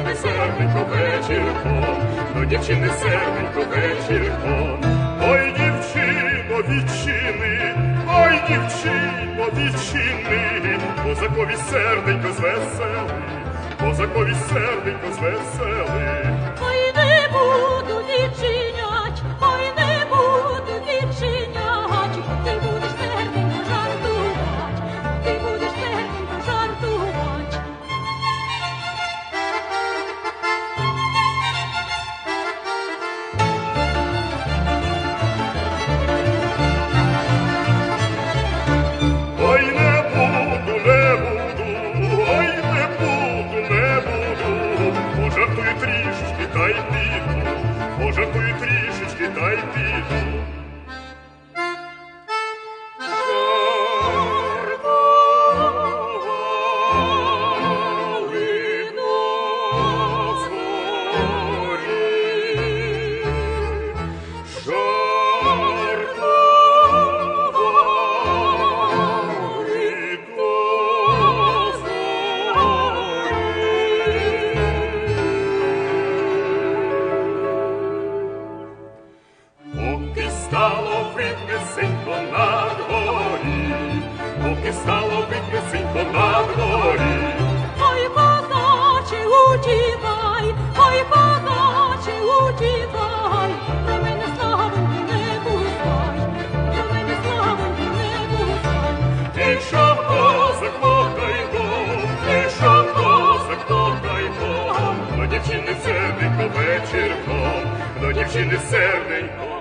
дівчини серденько вечірком, до дівчини серденько вечірком, ой дівчино відчини, ой дівчино відчини, козакові серденько звесели, козакові серденько звесели. Трішечки, та може піду, пожартую трішечки, дай піду. Стало виписенько на дворі, поки стало виписенько на дворі. Ой, козаче, утікай, ой, козаче, утікай, про мене славоньки не пускай, про мене славоньки не пускай. Ішов козак Мокайко, ішов козак Мокайко, до дівчини серденько вечірком, до дівчини серденько